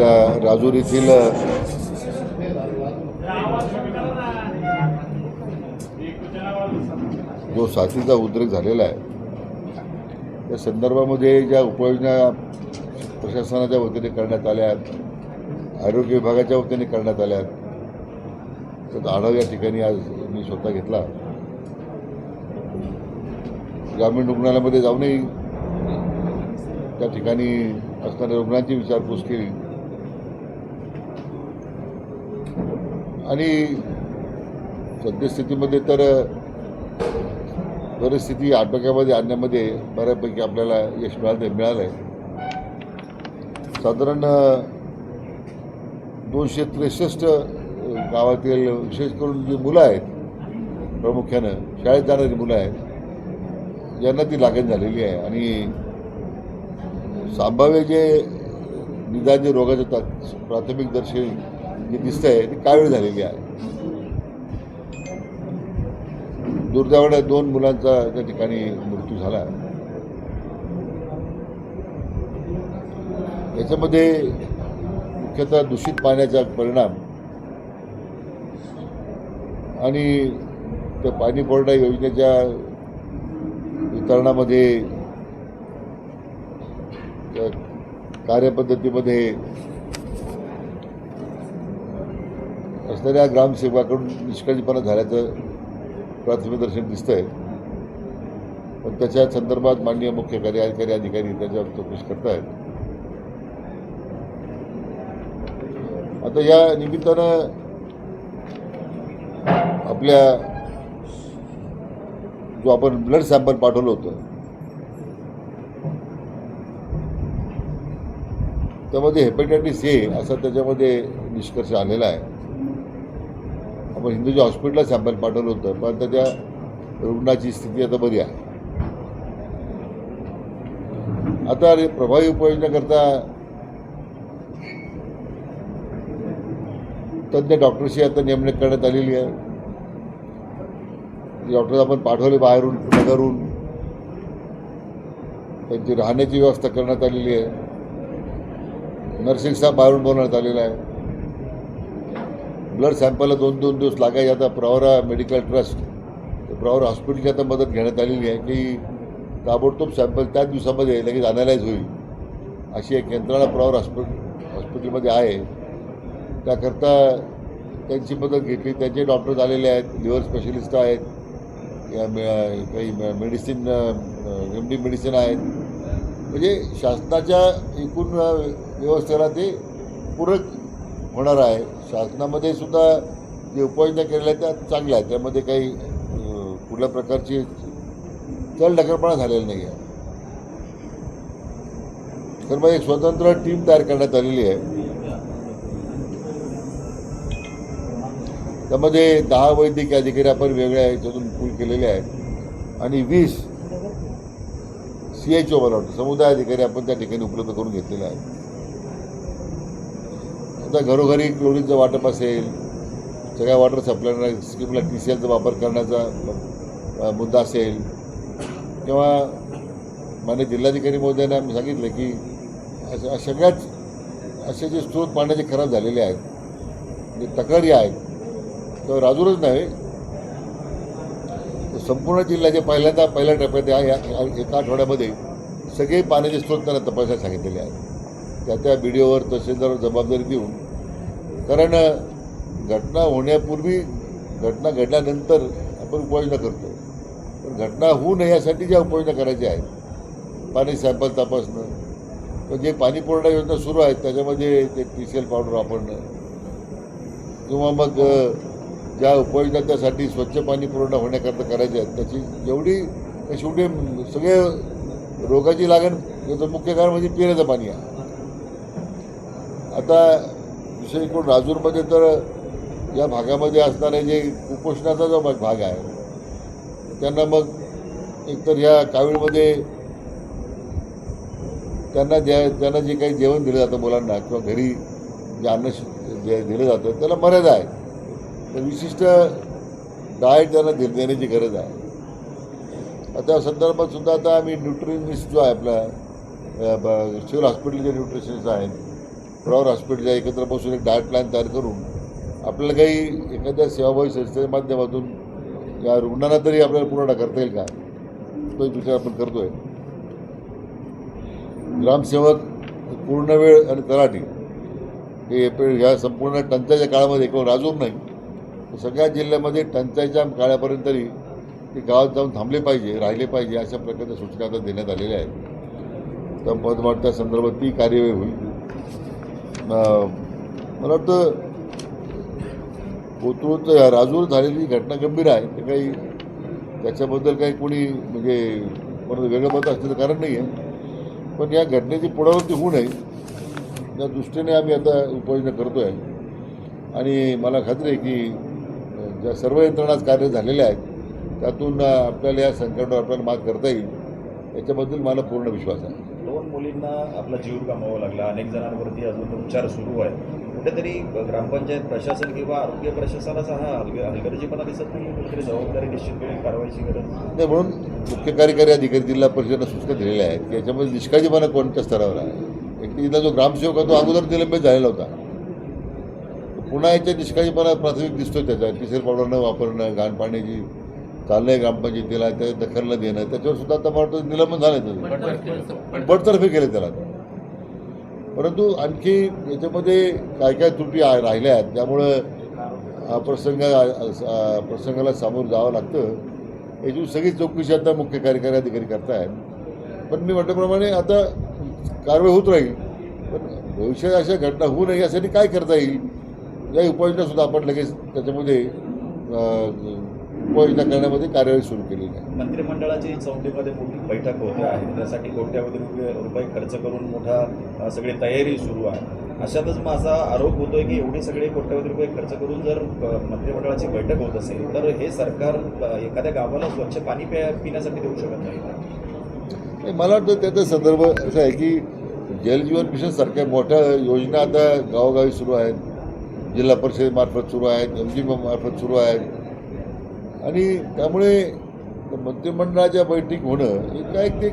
आपल्या राजूर येथील जो साथीचा उद्रेक झालेला आहे त्या संदर्भामध्ये ज्या उपाययोजना प्रशासनाच्या वतीने करण्यात आल्या आहेत आरोग्य विभागाच्या वतीने करण्यात आल्या आहेत त्याचा आढावा या ठिकाणी आज मी स्वतः घेतला. ग्रामीण रुग्णालयामध्ये जाऊनही त्या ठिकाणी असणाऱ्या रुग्णांची विचारपूस केली. आणि सद्यस्थितीमध्ये तर परिस्थिती आटोक्यामध्ये आणण्यामध्ये बऱ्यापैकी आपल्याला यश मिळालं मिळालं आहे साधारण दोनशे त्रेसष्ट गावातील विशेष करून जी मुलं आहेत प्रामुख्यानं शाळेत जाणारी मुलं आहेत यांना ती लागण झालेली आहे. आणि संभाव्य जे निदान जे रोगाचे प्राथमिक दर्शनी जे दिसतंय ती कावीळ झालेली आहे. दुर्दैवाने दोन मुलांचा त्या ठिकाणी मृत्यू झाला. याच्यामध्ये मुख्यतः दूषित पाण्याचा परिणाम आणि त्या पाणी पुरवठा योजनेच्या वितरणामध्ये त्या कार्यपद्धतीमध्ये असणाऱ्या ग्रामसेवकाकडून निष्काळजीपणा झाल्याचं प्राथमिक दर्शन आहे पण त्याच्या संदर्भात माननीय मुख्य कार्यकारी अधिकारी त्याच्यावर चौकशी करतायत. आता या निमित्तानं आपल्या जो आपण ब्लड सॅम्पल पाठवलं होतं त्यामध्ये हेपॅटायटिस ए असा त्याच्यामध्ये निष्कर्ष आलेला आहे. आपण हिंदूच्या हॉस्पिटलला सॅम्पल पाठवलं होतं पण त्याच्या रुग्णाची स्थिती आता बरी आहे. आता रे प्रभावी उपाययोजनाकरता तज्ज्ञ डॉक्टरशी आता नेमणूक करण्यात आलेली आहे. डॉक्टर आपण पाठवले बाहेरून नगरून त्यांची राहण्याची व्यवस्था करण्यात आलेली आहे. नर्सिंग स्टाफ बाहेरून बोलवण्यात आलेला आहे. ब्लड सॅम्पलला दोन दोन दिवस लागायचे. आता प्रवरा मेडिकल ट्रस्ट प्रवरा हॉस्पिटलची आता मदत घेण्यात आलेली आहे की ताबडतोब सॅम्पल त्याच दिवसामध्ये लगेच अनालाइज होईल. अशी एक यंत्रणा प्रवर हॉस्पिटल हॉस्पिटलमध्ये आहे. त्याकरता त्यांची मदत घेतली. त्यांचे डॉक्टर्स आलेले आहेत लिव्हर स्पेशलिस्ट आहेत या काही मेडिसिन एम डी मेडिसिन आहेत. म्हणजे शासनाच्या एकूण व्यवस्थेला ते पूरक होणार आहे. शासनामध्ये सुद्धा जे उपाययोजना केलेल्या आहेत त्या चांगल्या आहेत. त्यामध्ये काही कुठल्या प्रकारची चल ढकलपणा झालेला नाही आहे. तर मग एक स्वतंत्र टीम तयार करण्यात आलेली आहे. त्यामध्ये दहा वैद्यकीय अधिकारी आपण वेगळ्या याच्यातून पूल केलेले आहेत. आणि वीस सी एच ओ मला वाटतं समुदाय अधिकारी आपण त्या ठिकाणी उपलब्ध करून घेतलेले आहेत. समजा घरोघरी क्लोरीनचं वाटप असेल सगळ्या वॉटर सप्लाय स्कीमला टी सी एलचा वापर करण्याचा मुद्दा असेल किंवा मान्य जिल्हाधिकारी महोदयांना आम्ही सांगितलं की अशा सगळ्याच असे जे स्रोत पाण्याचे खराब झालेले आहेत जे तक्रारी आहेत तर राजूरच नव्हे संपूर्ण जिल्ह्याचे पहिल्यांदा पहिल्या टप्प्यात या या- एका आठवड्यामध्ये सगळे पाण्याचे स्रोत त्यांना तपासायला सांगितलेले आहेत. त्या त्या बी डी ओवर तहसीलदार जबाबदारी देऊन कारण घटना होण्यापूर्वी घटना घडल्यानंतर आपण उपाययोजना करतो. पण घटना होऊ नये यासाठी ज्या उपाययोजना करायच्या आहेत पाणी सॅम्पल तपासणं तर जे पाणी पुरवठा योजना सुरू आहेत त्याच्यामध्ये ते टी सी एल पावडर वापरणं किंवा मग ज्या उपाययोजना त्यासाठी स्वच्छ पाणी पुरवठा होण्याकरता करायच्या आहेत त्याची जेवढी शेवटी सगळे रोगाची लागण याचं मुख्य कारण म्हणजे पिण्याचं पाणी आहे. आता विशेष करून राजूरमध्ये तर या भागामध्ये असणारे जे कुपोषणाचा जो भाग आहे त्यांना मग एकतर ह्या कावीळमध्ये त्यांना ज्या त्यांना जे काही जेवण दिलं जातं मुलांना किंवा घरी जे अन्न जे दिलं जातं त्याला मर्यादा आहे. तर विशिष्ट डाएट त्यांना दे देण्याची गरज आहे. त्या संदर्भात सुद्धा आता आम्ही न्यूट्रिनिस्ट जो आहे आपला सिव्हिल हॉस्पिटलचे न्यूट्रिशनिस्ट आहेत. प्रॉवर हॉस्पिटलच्या एकत्र बसून एक डायट प्लॅन तयार करून आपल्याला काही एखाद्या सेवाभावी संस्थेच्या माध्यमातून या रुग्णांना तरी आपल्याला पुरवठा करता येईल का? तो एक विचार आपण करतोय. ग्रामसेवक पूर्ण वेळ आणि तलाठी हे ह्या संपूर्ण टंचाईच्या काळामध्ये केवळ राजूर नाही. सगळ्या जिल्ह्यामध्ये टंचाईच्या काळापर्यंत तरी ते गावात जाऊन थांबले पाहिजे राहिले पाहिजे अशा प्रकारच्या सूचना आता देण्यात आलेल्या आहेत. तर पदवाढच्या संदर्भात ती कार्यवाही होईल. मला वाटतं कोथरूड राजूर झालेली घटना गंभीर आहे. ते काही त्याच्याबद्दल काही कोणी म्हणजे परत वेगळं मत असण्याचं कारण नाही आहे. पण या घटनेची पुनरावृत्ती होऊ नये. त्या दृष्टीने आम्ही आता उपाययोजना करतो आहे आणि मला खात्री आहे की ज्या सर्व यंत्रणा कार्य झालेल्या आहेत त्यातून आपल्याला या संकटावर आपल्याला मात करता येईल. याच्याबद्दल मला पूर्ण विश्वास आहे. मुलींना आपला जीव गमावा लागला. अनेक जणांवरती अजून उपचार सुरू आहे. कुठेतरी ग्रामपंचायत प्रशासन किंवा आरोग्य प्रशासनाचा हा हलगर्जीपणा दिसत नाही. कुठेतरी जबाबदारी निश्चितपणे कारवाईची गरज नाही म्हणून मुख्य कार्यकारी अधिकारी जिल्हा परिषदेनं सूचना दिलेल्या आहेत की याच्यामध्ये निष्काळजीपणा कोणत्या स्तरावर आहे? एक तिथला जो ग्रामसेवक आहे तो अगोदर निलंबित झालेला होता. पुन्हा याच्या निष्काळजीपणा प्राथमिक दिसतोय त्याचा. तिसरे पावडर न वापरणं घाण पाण्याची चाललंय ग्रामपंचायतीला त्या दखल देणं त्याच्यावर सुद्धा आता मला वाटतं निलंबन झालं त्याचं. बडतर्फे केले त्याला. परंतु आणखी याच्यामध्ये काय काय त्रुटी राहिल्या आहेत त्यामुळं प्रसंग प्रसंगाला सामोरं जावं लागतं. याची सगळी चौकशी आता मुख्य कार्यकारी अधिकारी करतायत. पण मी म्हटल्याप्रमाणे आता कारवाई होत राहील पण भविष्यात अशा घटना होऊ नये यासाठी काय करता येईल? या उपाययोजनासुद्धा आपण लगेच त्याच्यामध्ये उपाययोजना करण्यामध्ये कार्यवाही सुरू केलेली आहे. मंत्रिमंडळाची चौकीमध्ये मोठी बैठक होते आहे. त्यासाठी कोट्यावधी रुपये रुपये खर्च करून मोठा सगळी तयारी सुरू आहे. अशातच माझा आरोप होतोय की एवढी सगळे कोट्यावधी रुपये खर्च करून जर मंत्रिमंडळाची बैठक होत असेल तर हे सरकार एखाद्या गावाला स्वच्छ पाणी प्या पिण्यासाठी देऊ शकत नाही नाही, मला वाटतं त्याचा संदर्भ असा आहे की जलजीवन मिशन सारख्या मोठ्या योजना आता गावोगावी सुरू आहेत. जिल्हा परिषदेमार्फत सुरू आहेत एम जी मार्फत सुरू आहेत. आणि त्यामुळे मंत्रिमंडळाच्या बैठक होणं हे काय ते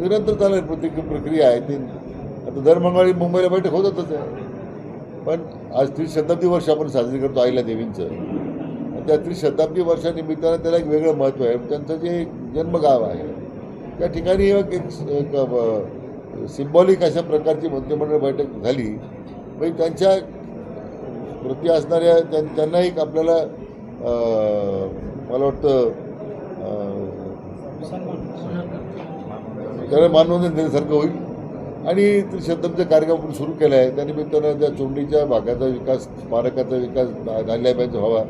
निरंतर चालू प्रत्येक प्रक्रिया आहे. ते आता दर मंगळवारी मुंबईला बैठक होतच आहे. पण आज त्रिशताब्दी वर्ष आपण साजरी करतो आईला देवींचं. आणि त्या त्रिशताब्दी वर्षानिमित्तानं त्याला एक वेगळं महत्त्व आहे. त्यांचं जे जन्मगाव आहे त्या ठिकाणी एक एक सिम्बॉलिक अशा प्रकारची मंत्रिमंडळ बैठक झाली. म्हणजे त्यांच्या प्रती असणाऱ्या त्यां त्यांना एक आपल्याला मला वाटतं त्याला मानवंदन देण्यासारखं होईल. आणि त्रिशतमचा कार्यक्रम आपण सुरू केला आहे. त्यानिमित्तानं त्या चोंडीच्या भागाचा विकास स्मारकाचा विकास नाल्याबाईचा व्हावा.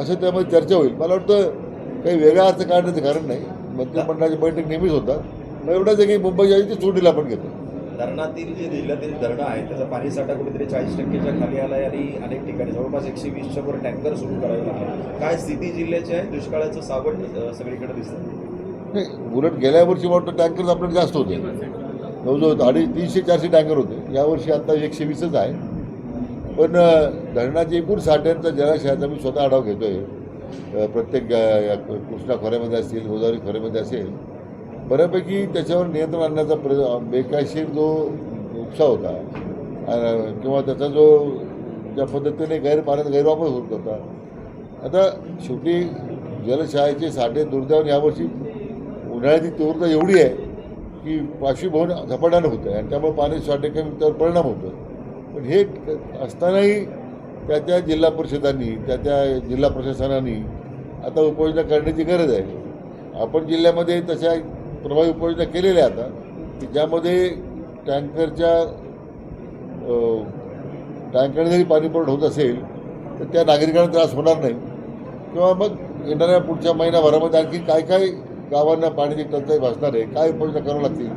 असं त्यामध्ये चर्चा होईल. मला वाटतं काही वेगळा अर्थ काढण्याचं कारण नाही. मंत्रिमंडळाची बैठक नेहमीच होतात. मग एवढंच आहे की मुंबईच्या आधी ती चोंडीला आपण घेतो धरणातील जे जिल्ह्यातील धरणं आहेत त्याचा पाणी साठा कुठेतरी चाळीस टक्केच्या खाली आला आहे आणि अनेक ठिकाणी जवळपास एकशे वीसच्या वर टँकर सुरू करावे लागले. काय स्थिती जिल्ह्याची आहे? दुष्काळाचं सावट सगळीकडे दिसतं नाही उलट गेल्या वर्षी वाटतं टँकर आपल्याला जास्त होते. जवळजवळ अडीच तीनशे चारशे टँकर होते. यावर्षी आता एकशे वीसच आहे. पण धरणाचे एकूण साठ्यांचा जलाशयाचा मी स्वतः आढावा घेतो आहे प्रत्येक कृष्णा खोऱ्यामध्ये असतील गोदावरी खोऱ्यामध्ये असेल बऱ्यापैकी त्याच्यावर नियंत्रण आणण्याचा प्र बेकायशीर जो उपसा होता किंवा त्याचा जो ज्या पद्धतीने गैर पाण्याचा गैरवापर होत होता. आता शेवटी जलशाळेचे साठे दुर्दैवाने यावर्षी उन्हाळ्याची तीव्रता एवढी आहे की पार्श्वभवन झपाट्यानं होतं आहे आणि त्यामुळे पाणी साठे कमी त्यावर परिणाम होतो. पण हे असतानाही त्या त्या जिल्हा परिषदांनी त्या त्या जिल्हा प्रशासनाने आता उपाययोजना करण्याची गरज आहे. आपण जिल्ह्यामध्ये तशा प्रभावी उपाययोजना केलेल्या आता की ज्यामध्ये टँकरच्या टँकरने जरी पाणी पुरवठा होत असेल तर त्या नागरिकांना त्रास होणार नाही. किंवा मग येणाऱ्या पुढच्या महिन्याभरामध्ये आणखी काय काय गावांना पाण्याची टंचाई भासणार आहे काय उपाययोजना करावं लागतील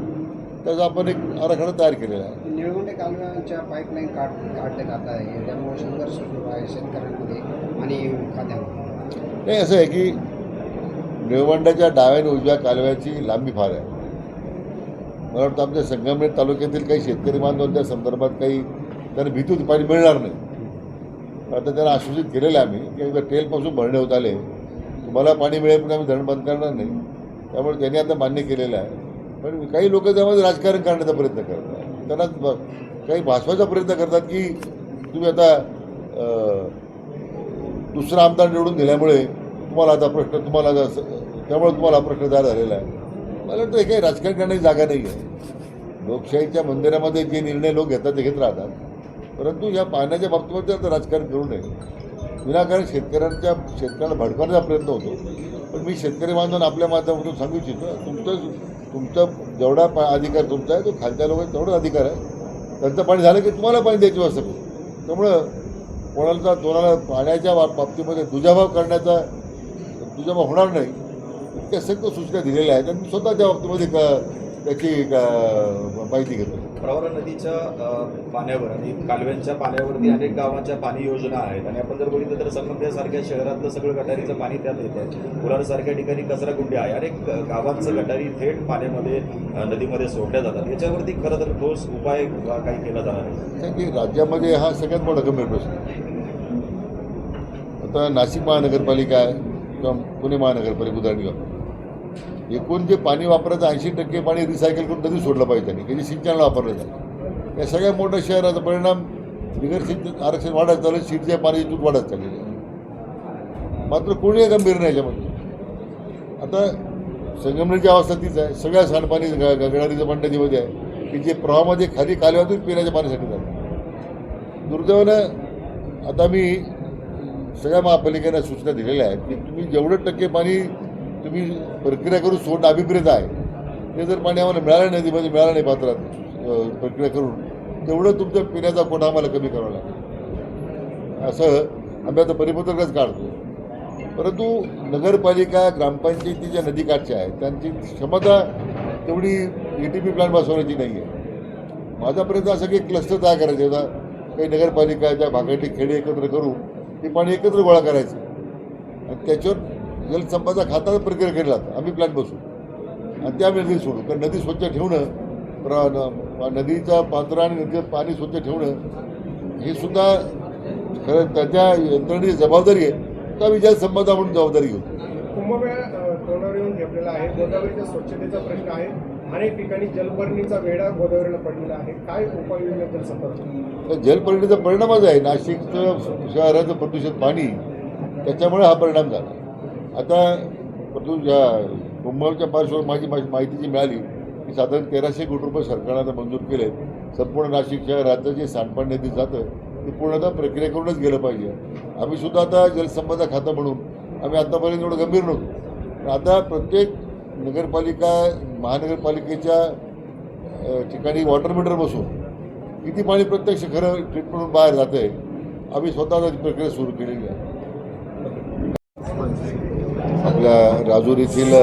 त्याचा आपण एक आराखडा तयार केलेला आहे. निळवंडे कालव्यांच्या पाईपलाईन काढ काढले जात आहे त्यामुळे संघर्ष सुरू आहे शेतकऱ्यांमध्ये आणि खात्यामध्ये. नाही असं आहे की निळवंडाच्या डाव्या आणि उजव्या कालव्याची लांबी फार आहे. मला वाटतं आमच्या संगमनेर तालुक्यातील काही शेतकरी बांधवांच्या संदर्भात काही त्यांना भीती पाणी मिळणार नाही. आता त्यांना आश्वासित केलेलं आहे आम्ही की एकदा टेलपासून भरणे होत आले. तुम्हाला पाणी मिळेल पण आम्ही धरण बंद करणार नाही. त्यामुळे त्यांनी आता मान्य केलेलं आहे. पण काही लोक त्यामध्ये राजकारण करण्याचा प्रयत्न करतात. त्यांना काही भासवायचा प्रयत्न करतात की तुम्ही आता दुसरा आमदार निवडून दिल्यामुळे तुम्हाला आता प्रश्न तुम्हाला त्यामुळे तुम्हाला प्रश्न तयार झालेला आहे. मला वाटतं हे काही राजकारण करण्याची जागा नाही आहे. लोकशाहीच्या मंदिरामध्ये जे निर्णय लोक घेतात ते घेत राहतात. परंतु या पाण्याच्या बाबतीमध्ये आता राजकारण करू नये. विनाकारण शेतकऱ्यांच्या शेतकऱ्याला भडकवण्याचा प्रयत्न होतो. पण मी शेतकरी बांधून आपल्या माध्यमातून सांगू इच्छितो तुमचं तुमचा जेवढा पा अधिकार तुमचा आहे तो खालच्या लोकांचा तेवढाच अधिकार आहे. त्यांचं पाणी झालं की तुम्हाला पाणी द्यायची व्यवस्था त्यामुळं कोणाला कोणाला पाण्याच्या बाबतीमध्ये दुजाभाव करण्याचा दुजाभाव होणार नाही. इतक्या सक्त सूचना दिलेल्या आहेत आणि मी स्वतः त्या बाबतीमध्ये क त्याची क- माहिती घेतो. प्रवरा नदीच्या पाण्यावर आणि कालव्यांच्या पाण्यावरती अनेक गावांच्या पाणी योजना आहेत. आणि आपण जर बघितलं तर संगमनेरसारख्या शहरातलं सगळं गटारीचं पाणी त्यात येतं कुलारसारख्या ठिकाणी कचरा गुंडी आहे. अनेक गावांचं गटारी थेट पाण्यामध्ये नदीमध्ये सोडल्या जातात. याच्यावरती खरं तर ठोस उपाय काही केला जाणार आहे? की राज्यामध्ये हा सगळ्यात मोठा गंभीर प्रश्न आहे. आता नाशिक महानगरपालिका आहे. किंवा पुणे महानगरपालिका उदाहरण घेऊ एकूण जे पाणी वापरायचं ऐंशी टक्के पाणी रिसायकल करून नदी सोडलं पाहिजे त्यांनी. की जे सिंचनाला वापरलं जातं या सगळ्या मोठ्या शहराचा परिणाम बिगर सिंचन आरक्षण वाढत चाललं सीटच्या पाण्याची तूट वाढत चाललेली आहे. मात्र कोणी गंभीर नाही याच्यामध्ये. आता संगमनेरची अवस्था तीच आहे. सगळ्या सांडपाणी ग- गगडारीचं पण नदीमध्ये आहे की जे प्रवाहामध्ये खाली कालव्यातून पिण्याच्या पाण्यासाठी जातं दुर्दैवानं आता मी सगळ्या महापालिकेला सूचना दिलेल्या आहेत की तुम्ही जेवढं टक्के पाणी तुम्ही प्रक्रिया करून सोडणं अभिप्रेत आहे. ते जर पाणी आम्हाला मिळालं नाही नदीमध्ये मिळालं नाही पात्रात प्रक्रिया करून तेवढं तुमच्या पिण्याचा कोठा आम्हाला कमी करावा लागेल. असं आम्ही आता परिपत्रकच काढतो. परंतु नगरपालिका ग्रामपंचायती ज्या नदीकाठच्या आहेत त्यांची क्षमता तेवढी ए टी पी प्लॅन बसवण्याची नाही आहे माझा प्रयत्न असा की क्लस्टर तयार करायचे होता. काही नगरपालिका ज्या भागाटी खेडे एकत्र करून ते पाणी एकत्र गोळा करायचं. आणि त्याच्यावर जलसंपाचा खात्याला प्रक्रिया केला. आम्ही प्लॅन बसू. आणि त्या नदी सोडू. कारण नदी स्वच्छ ठेवणं प्र नदीचा पात्र आणि नदीचं पाणी स्वच्छ ठेवणं हे सुद्धा खरं त्याच्या यंत्रणेची जबाबदारी आहे. तर आम्ही जलसंपदा म्हणून जबाबदारी घेऊ. कुंभमेळा तोंडावर येऊन घेतलेला आहे. गोदावरीच्या स्वच्छतेचा प्रश्न आहे. अनेक ठिकाणी जलपर्णीचा वेढा गोदावरीला पडलेला आहे. काय उपाययोजना जलसंपदा तर जलपर्णीचा परिणामच आहे. नाशिकचं शहराचं प्रदूषित पाणी त्याच्यामुळे हा परिणाम झाला. आता प्रदू या कुंभच्या पार्श्वभूमीवर माझी माझी माहिती जी मिळाली की साधारण तेराशे कोटी रुपये सरकारनं आता मंजूर केले संपूर्ण नाशिक शहराचं जे सांडपाणी नदीत जातं ते पूर्णतः प्रक्रिया करूनच गेलं पाहिजे. आम्ही सुद्धा आता जलसंपदा खातं म्हणून आम्ही आतापर्यंत एवढं गंभीर नव्हतो. पण आता प्रत्येक नगरपालिका महानगरपालिकेच्या ठिकाणी वॉटर मीटर बसून किती पाणी प्रत्यक्ष खरं ट्रीटमेंट बाहेर जात आहे आम्ही स्वतः प्रक्रिया सुरू केलेली आहे. आपल्या राजूर येथील